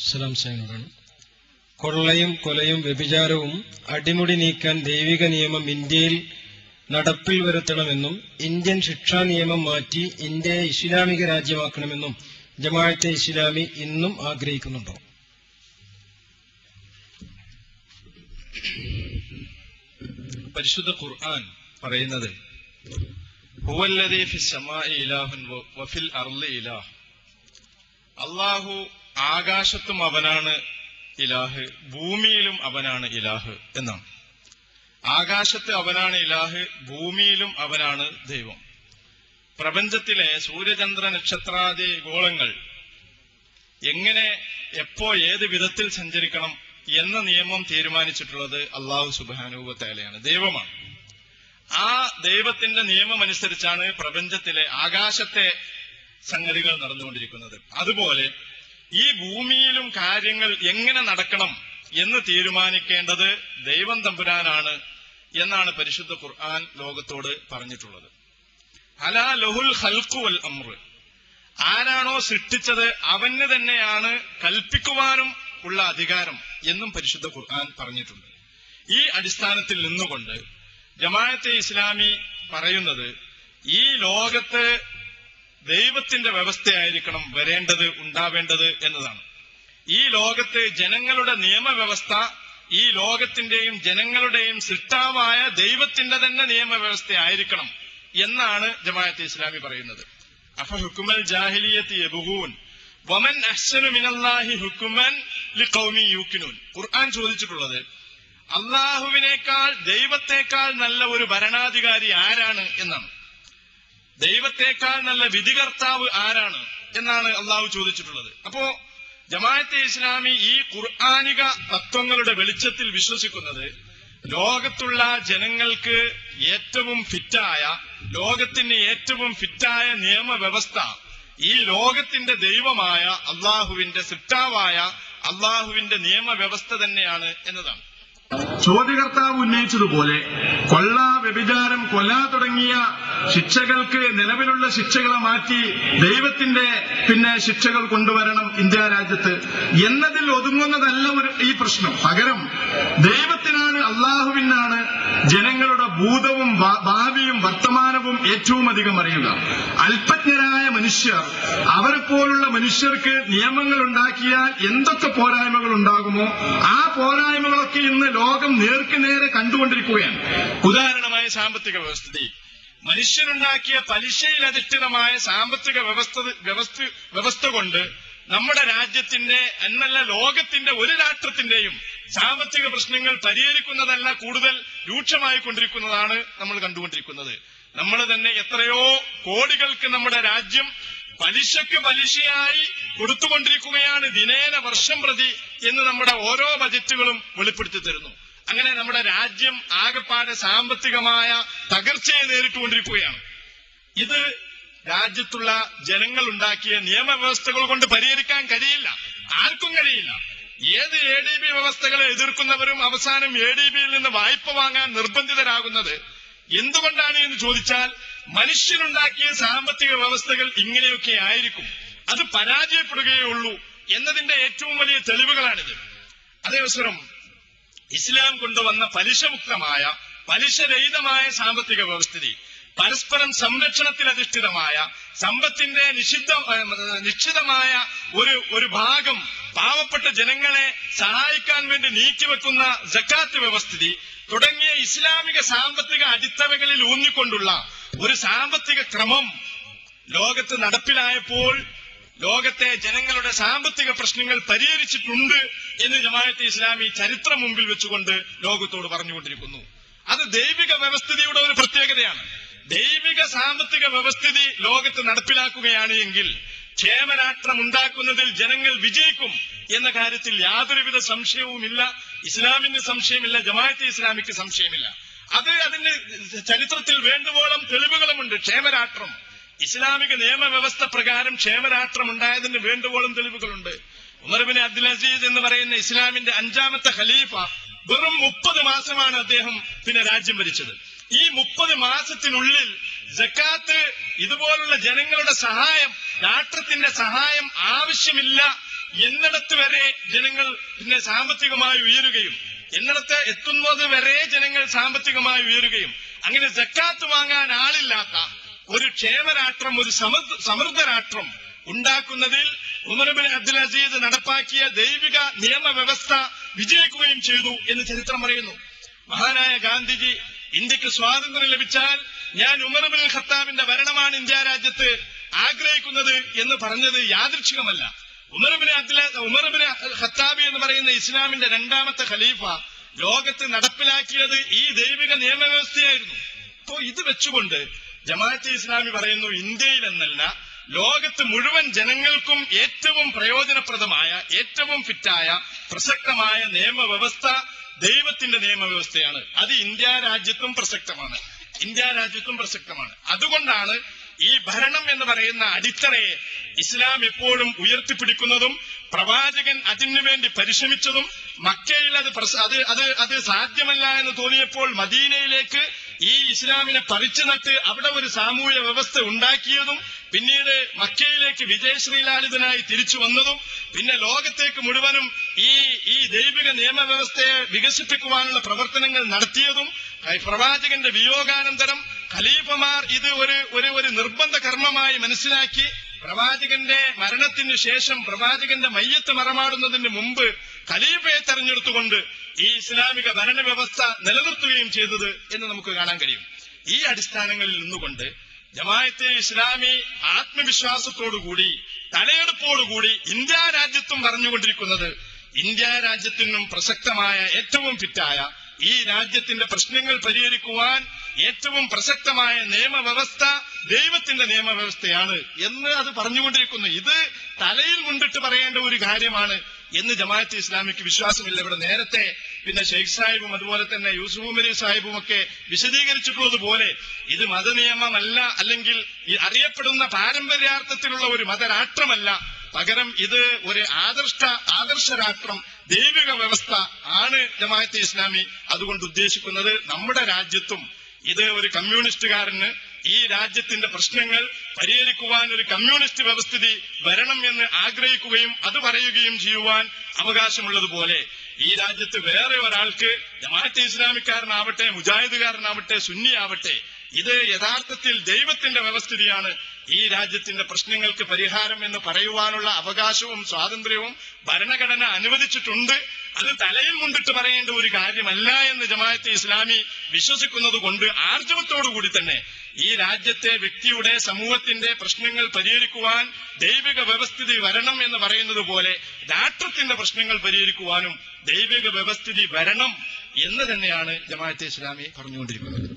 സലാം സാഹിനോടാണ് കൊള്ളയും കൊലയും വ്യഭിചാരവും അടിമുടി നീക്കാൻ ദൈവിക നിയമം ഇന്ത്യയിൽ നടപ്പിൽ വരുത്തണമെന്നും ഇന്ത്യൻ ശിക്ഷാ നിയമം മാറ്റി ഇന്ത്യയെ ഇസ്ലാമിക രാജ്യമാക്കണമെന്നും ജമാഅത്തെ ഇസ്ലാമി ഇന്നും ആഗ്രഹിക്കുന്നുണ്ടോ? പരിശുദ്ധ ഖുർആൻ പറയുന്നത് അള്ളാഹു ആകാശത്തും അവനാണ് ഇലാഹ് ഭൂമിയിലും അവനാണ് ഇലാഹ് എന്നാണ്. ആകാശത്ത് അവനാണ് ഇലാഹ് ഭൂമിയിലും അവനാണ് ദൈവം. പ്രപഞ്ചത്തിലെ സൂര്യചന്ദ്ര നക്ഷത്രാദി ഗോളങ്ങൾ എങ്ങനെ എപ്പോ ഏത് വിധത്തിൽ സഞ്ചരിക്കണം എന്ന നിയമം തീരുമാനിച്ചിട്ടുള്ളത് അള്ളാഹു സുബാനൂപത്തേലയാണ് ദൈവമാണ്. ആ ദൈവത്തിന്റെ നിയമം അനുസരിച്ചാണ് പ്രപഞ്ചത്തിലെ ആകാശത്തെ സംഗതികൾ നടന്നുകൊണ്ടിരിക്കുന്നത്. അതുപോലെ ഈ ഭൂമിയിലും കാര്യങ്ങൾ എങ്ങനെ നടക്കണം എന്ന് തീരുമാനിക്കേണ്ടത് ദൈവം തമ്പുരാനാണ് എന്നാണ് പരിശുദ്ധ ഖുർആൻ ലോകത്തോട് പറഞ്ഞിട്ടുള്ളത്. അലാ ലഹുൽ ഹൽക്കു വൽ അമ്ര ആരാണോ സൃഷ്ടിച്ചത് അവന് തന്നെയാണ് കൽപ്പിക്കുവാനും ഉള്ള അധികാരം എന്നും പരിശുദ്ധ ഖുർആൻ പറഞ്ഞിട്ടുണ്ട്. ഈ അടിസ്ഥാനത്തിൽ നിന്നുകൊണ്ട് ജമാഅത്തെ ഇസ്ലാമി പറയുന്നത് ഈ ലോകത്ത് ദൈവത്തിന്റെ വ്യവസ്ഥയായിരിക്കണം വരേണ്ടത് ഉണ്ടാവേണ്ടത് എന്നതാണ്. ഈ ലോകത്ത് ജനങ്ങളുടെ നിയമവ്യവസ്ഥ ഈ ലോകത്തിന്റെയും ജനങ്ങളുടെയും സൃഷ്ടാവായ ദൈവത്തിന്റെ തന്നെ നിയമവ്യവസ്ഥയായിരിക്കണം എന്നാണ് ജമാഅത്തെ ഇസ്ലാമി പറയുന്നത്. അഫ ഹുക്കുമൽ ജാഹിലിയത്ത് യബുഹൂൻ വമൻ അഹ്സനു മിനല്ലാഹി ഹുക്കുമൻ ലിഖൗമി യൂക്കിനൂൻ. ഖുർആൻ ചോദിച്ചിട്ടുള്ളത് അള്ളാഹുവിനേക്കാൾ ദൈവത്തേക്കാൾ നല്ല ഒരു ഭരണാധികാരി ആരാണ് എന്നാണ്. ദൈവത്തെക്കാൾ നല്ല വിധികർത്താവ് ആരാണ് എന്നാണ് അള്ളാഹു ചോദിച്ചിട്ടുള്ളത്. അപ്പോ ജമാഅത്തെ ഇസ്ലാമി ഈ ഖുർആാനിക തത്വങ്ങളുടെ വെളിച്ചത്തിൽ വിശ്വസിക്കുന്നത് ലോകത്തുള്ള ജനങ്ങൾക്ക് ഏറ്റവും ഫിറ്റായ ലോകത്തിന് ഏറ്റവും ഫിറ്റായ നിയമവ്യവസ്ഥ ഈ ലോകത്തിന്റെ ദൈവമായ അള്ളാഹുവിന്റെ സിട്ടാവായ അള്ളാഹുവിന്റെ നിയമവ്യവസ്ഥ തന്നെയാണ് എന്നതാണ്. ചോദ്യകർത്താവ് ഉന്നയിച്ചതുപോലെ കൊള്ള വ്യഭിചാരം കൊല തുടങ്ങിയ ശിക്ഷകൾക്ക് നിലവിലുള്ള ശിക്ഷകളെ മാറ്റി ദൈവത്തിന്റെ പിന്നെ ശിക്ഷകൾ കൊണ്ടുവരണം ഇന്ത്യ രാജ്യത്ത് എന്നതിൽ ഒതുങ്ങുന്നതല്ല ഒരു ഈ പ്രശ്നം. പകരം ദൈവത്തിനാണ് അള്ളാഹുവിനാണ് ജനങ്ങളുടെ ഭൂതവും ഭാവിയും വർത്തമാനവും ഏറ്റവും അധികം അറിയുക. അല്പജ്ഞരായ മനുഷ്യർ അവരെ പോലുള്ള മനുഷ്യർക്ക് നിയമങ്ങൾ ഉണ്ടാക്കിയാൽ എന്തൊക്കെ പോരായ്മകൾ ഉണ്ടാകുമോ ആ പോരായ്മകളൊക്കെ ഇന്ന് ലോകം നേർക്കുനേരെ കണ്ടുകൊണ്ടിരിക്കുകയാണ്. ഉദാഹരണമായ സാമ്പത്തിക വ്യവസ്ഥിതി. മനുഷ്യനുണ്ടാക്കിയ പലിശയിലധിഷ്ഠിതമായ സാമ്പത്തിക വ്യവസ്ഥ വ്യവസ്ഥ വ്യവസ്ഥ കൊണ്ട് നമ്മുടെ രാജ്യത്തിന്റെ എന്നല്ല ലോകത്തിന്റെ ഒരു രാഷ്ട്രത്തിന്റെയും സാമ്പത്തിക പ്രശ്നങ്ങൾ പരിഹരിക്കുന്നതല്ല കൂടുതൽ രൂക്ഷമായി കൊണ്ടിരിക്കുന്നതാണ് നമ്മൾ കണ്ടുകൊണ്ടിരിക്കുന്നത്. നമ്മൾ തന്നെ എത്രയോ കോടികൾക്ക് നമ്മുടെ രാജ്യം പലിശക്ക് പലിശയായി കൊടുത്തുകൊണ്ടിരിക്കുകയാണ് ദിനേന വർഷം പ്രതി എന്ന് നമ്മുടെ ഓരോ ബജറ്റുകളും വെളിപ്പെടുത്തി തരുന്നു. അങ്ങനെ നമ്മുടെ രാജ്യം ആകെപ്പാടെ സാമ്പത്തികമായ തകർച്ചയെ നേരിട്ടുകൊണ്ടിരിക്കുകയാണ്. ഇത് രാജ്യത്തുള്ള ജനങ്ങൾ ഉണ്ടാക്കിയ നിയമവ്യവസ്ഥകൾ കൊണ്ട് പരിഹരിക്കാൻ കഴിയില്ല. ആർക്കും കഴിയില്ല. ഏത് എ ഡി ബി വ്യവസ്ഥകളെ എതിർക്കുന്നവരും അവസാനം എ ഡി ബിയിൽ നിന്ന് വായ്പ വാങ്ങാൻ നിർബന്ധിതരാകുന്നത് എന്തുകൊണ്ടാണ് എന്ന് ചോദിച്ചാൽ മനുഷ്യനുണ്ടാക്കിയ സാമ്പത്തിക വ്യവസ്ഥകൾ ഇങ്ങനെയൊക്കെ ആയിരിക്കും. അത് പരാജയപ്പെടുകയേ ഉള്ളൂ എന്നതിന്റെ ഏറ്റവും വലിയ തെളിവുകളാണിത്. അതേവസരം ഇസ്ലാം കൊണ്ടുവന്ന പലിശമുക്തമായ പലിശരഹിതമായ സാമ്പത്തിക വ്യവസ്ഥിതി പരസ്പരം സംരക്ഷണത്തിൽ അധിഷ്ഠിതമായ സമ്പത്തിന്റെ നിഷിദ്ധ നിശ്ചിതമായ ഒരു ഒരു ഭാഗം പാവപ്പെട്ട ജനങ്ങളെ സഹായിക്കാൻ വേണ്ടി നീക്കിവെക്കുന്ന ജക്കാത്ത് വ്യവസ്ഥിതി തുടങ്ങിയ ഇസ്ലാമിക സാമ്പത്തിക അടിത്തറകളിൽ ഊന്നിക്കൊണ്ടുള്ള ഒരു സാമ്പത്തിക ക്രമം ലോകത്ത് നടപ്പിലായപ്പോൾ ലോകത്തെ ജനങ്ങളുടെ സാമ്പത്തിക പ്രശ്നങ്ങൾ പരിഹരിച്ചിട്ടുണ്ട് എന്ന് ജമാഅത്തെ ഇസ്ലാമി ചരിത്രം മുമ്പിൽ വെച്ചുകൊണ്ട് ലോകത്തോട് പറഞ്ഞുകൊണ്ടിരിക്കുന്നു. അത് ദൈവിക വ്യവസ്ഥിതിയുടെ ഒരു പ്രത്യേകതയാണ്. ദൈവിക സാമ്പത്തിക വ്യവസ്ഥിതി ലോകത്ത് നടപ്പിലാക്കുകയാണ് എങ്കിൽ ക്ഷേമരാഷ്ട്രം ഉണ്ടാക്കുന്നതിൽ ജനങ്ങൾ വിജയിക്കും എന്ന കാര്യത്തിൽ യാതൊരുവിധ സംശയവുമില്ല. ഇസ്ലാമിന് സംശയമില്ല ജമാഅത്തെ ഇസ്ലാമിക്ക് സംശയമില്ല. അത് അതിന് ചരിത്രത്തിൽ വേണ്ടുവോളം തെളിവുകളുമുണ്ട്. ക്ഷേമരാഷ്ട്രം. ഇസ്ലാമിക നിയമവ്യവസ്ഥ പ്രകാരം ക്ഷേമരാഷ്ട്രം ഉണ്ടായതിന് വേണ്ടുവോളം തെളിവുകളുണ്ട്. ഉമർബിൻ അബ്ദുൽ അസീസ് എന്ന് പറയുന്ന ഇസ്ലാമിന്റെ അഞ്ചാമത്തെ ഖലീഫ വെറും മുപ്പത് മാസമാണ് അദ്ദേഹം പിന്നെ രാജ്യം ഭരിച്ചത്. ഈ മുപ്പത് മാസത്തിനുള്ളിൽ ജക്കാത്ത് ഇതുപോലുള്ള ജനങ്ങളുടെ സഹായം രാഷ്ട്രത്തിന്റെ സഹായം ആവശ്യമില്ല എന്നിടത്ത് വരെ ജനങ്ങൾ പിന്നെ സാമ്പത്തികമായി ഉയരുകയും എന്നിടത്ത് എത്തുന്നത് വരെ ജനങ്ങൾ സാമ്പത്തികമായി ഉയരുകയും. അങ്ങനെ ജക്കാത്ത് വാങ്ങാൻ ആളില്ലാത്ത ഒരു ക്ഷേമരാഷ്ട്രം ഒരു സമൃദ്ധ രാഷ്ട്രം ഉണ്ടാക്കുന്നതിൽ ഉമർബിൻ അബ്ദുൽ അസീദ് നടപ്പാക്കിയ ദൈവിക നിയമവ്യവസ്ഥ വിജയിക്കുകയും ചെയ്തു എന്ന് ചരിത്രം പറയുന്നു. മഹാനായ ഗാന്ധിജി ഇന്ത്യയ്ക്ക് സ്വാതന്ത്ര്യം ലഭിച്ചാൽ ഞാൻ ഉമർബിൻ ഖത്താബിന്റെ ഭരണമാണ് ഇന്ത്യ രാജ്യത്ത് ആഗ്രഹിക്കുന്നത് എന്ന് പറഞ്ഞത് യാദൃച്ഛികമല്ല. ഉമർബിൻ അബ്ദുൽ ഉമർബിൻ ഖത്താബി എന്ന് പറയുന്ന ഇസ്ലാമിന്റെ രണ്ടാമത്തെ ഖലീഫ ലോകത്ത് നടപ്പിലാക്കിയത് ഈ ദൈവിക നിയമവ്യവസ്ഥയായിരുന്നു. അപ്പോ ഇത് വെച്ചുകൊണ്ട് ജമാഅത്തെ ഇസ്ലാമി പറയുന്നു ഇന്ത്യയിൽ എന്നല്ല ലോകത്ത് മുഴുവൻ ജനങ്ങൾക്കും ഏറ്റവും പ്രയോജനപ്രദമായ ഏറ്റവും ഫിറ്റായ പ്രസക്തമായ നിയമവ്യവസ്ഥ ദൈവത്തിന്റെ നിയമവ്യവസ്ഥയാണ്. അത് ഇന്ത്യ രാജ്യത്തും പ്രസക്തമാണ്. ഇന്ത്യ രാജ്യത്തും പ്രസക്തമാണ്. അതുകൊണ്ടാണ് ഈ ഭരണം എന്ന് പറയുന്ന അടിത്തറയെ ഇസ്ലാം എപ്പോഴും ഉയർത്തിപ്പിടിക്കുന്നതും പ്രവാചകൻ അതിനുവേണ്ടി പരിശ്രമിച്ചതും മക്കയിൽ അത് അത് അത് സാധ്യമല്ല എന്ന് തോന്നിയപ്പോൾ മദീനയിലേക്ക് ഈ ഇസ്ലാമിനെ പറിച്ചു നട്ട് അവിടെ ഒരു സാമൂഹ്യ വ്യവസ്ഥ ഉണ്ടാക്കിയതും പിന്നീട് മക്കയിലേക്ക് വിജയശ്രീലാളിതനായി തിരിച്ചു വന്നതും പിന്നെ ലോകത്തേക്ക് മുഴുവനും ഈ ഈ ദൈവിക നിയമവ്യവസ്ഥയെ വികസിപ്പിക്കുവാനുള്ള പ്രവർത്തനങ്ങൾ നടത്തിയതും പ്രവാചകന്റെ വിയോഗാനന്തരം ഖലീഫമാർ ഇത് ഒരു ഒരു ഒരു നിർബന്ധ കർമ്മമായി മനസ്സിലാക്കി പ്രവാചകന്റെ മരണത്തിന് ശേഷം പ്രവാചകന്റെ മയ്യത്ത് മറമാടുന്നതിന് മുമ്പ് ഖലീഫയെ തെരഞ്ഞെടുത്തുകൊണ്ട് ഈ ഇസ്ലാമിക ഭരണവ്യവസ്ഥ നിലനിർത്തുകയും ചെയ്തത് എന്ന് നമുക്ക് കാണാൻ കഴിയും. ഈ അടിസ്ഥാനങ്ങളിൽ നിന്നുകൊണ്ട് ജമായത്തെ ഇസ്ലാമി ആത്മവിശ്വാസത്തോടുകൂടി തലയെടുപ്പോടുകൂടി ഇന്ത്യ രാജ്യത്തും പറഞ്ഞുകൊണ്ടിരിക്കുന്നത് ഇന്ത്യ രാജ്യത്തിനും പ്രസക്തമായ ഏറ്റവും ഫിറ്റായ ഈ രാജ്യത്തിന്റെ പ്രശ്നങ്ങൾ പരിഹരിക്കുവാൻ ഏറ്റവും പ്രസക്തമായ നിയമവ്യവസ്ഥ ദൈവത്തിന്റെ നിയമവ്യവസ്ഥയാണ് എന്ന് അത് പറഞ്ഞുകൊണ്ടിരിക്കുന്നു. ഇത് തലയിൽ മുണ്ടിട്ട് പറയേണ്ട ഒരു കാര്യമാണ് എന്ന് ജമാഅത്ത് ഇസ്ലാമിക്ക് വിശ്വാസമില്ല. ഇവിടെ നേരത്തെ പിന്നെ ഷെയ്ഖ് സാഹിബും അതുപോലെ തന്നെ യൂസുഫ് അലി സാഹിബും ഒക്കെ വിശദീകരിച്ചിട്ടുള്ളത് പോലെ ഇത് മതനിയമമല്ല അല്ലെങ്കിൽ അറിയപ്പെടുന്ന പാരമ്പര്യാർത്ഥത്തിലുള്ള ഒരു മതരാഷ്ട്രമല്ല. പകരം ഇത് ഒരു ആദർശ ആദർശ രാഷ്ട്രം ദൈവിക വ്യവസ്ഥ ആണ് ജമാഅത്തെ ഇസ്ലാമി അതുകൊണ്ട് ഉദ്ദേശിക്കുന്നത് നമ്മുടെ രാജ്യത്തും ഇത് ഒരു കമ്മ്യൂണിസ്റ്റുകാരന് ഈ രാജ്യത്തിന്റെ പ്രശ്നങ്ങൾ പരിഹരിക്കുവാൻ ഒരു കമ്മ്യൂണിസ്റ്റ് വ്യവസ്ഥിതി വരണം എന്ന് ആഗ്രഹിക്കുകയും അത് പറയുകയും ചെയ്യുവാൻ അവകാശമുള്ളതുപോലെ ഈ രാജ്യത്ത് വേറെ ഒരാൾക്ക് ജമാഅത്തെ ഇസ്ലാമിക്കാരനാവട്ടെ മുജാഹിദുകാരനാവട്ടെ സുന്നിയാവട്ടെ ഇത് യഥാർത്ഥത്തിൽ ദൈവത്തിന്റെ വ്യവസ്ഥിതിയാണ് ഈ രാജ്യത്തിന്റെ പ്രശ്നങ്ങൾക്ക് പരിഹാരം എന്ന് പറയുവാനുള്ള അവകാശവും സ്വാതന്ത്ര്യവും ഭരണഘടന അനുവദിച്ചിട്ടുണ്ട്. അത് തലയിൽ മുണ്ടിട്ട് പറയേണ്ട ഒരു കാര്യമല്ല എന്ന് ജമാഅത്തെ ഇസ്ലാമി വിശ്വസിക്കുന്നത് കൊണ്ട് ആർജവത്തോടുകൂടി തന്നെ ഈ രാജ്യത്തെ വ്യക്തിയുടെ സമൂഹത്തിന്റെ പ്രശ്നങ്ങൾ പരിഹരിക്കുവാൻ ദൈവിക വ്യവസ്ഥിതി വരണം എന്ന് പറയുന്നത് പോലെ രാഷ്ട്രത്തിന്റെ പ്രശ്നങ്ങൾ പരിഹരിക്കുവാനും ദൈവിക വ്യവസ്ഥിതി വരണം എന്ന് തന്നെയാണ് ജമാഅത്തെ ഇസ്ലാമി പറഞ്ഞുകൊണ്ടിരിക്കുന്നത്.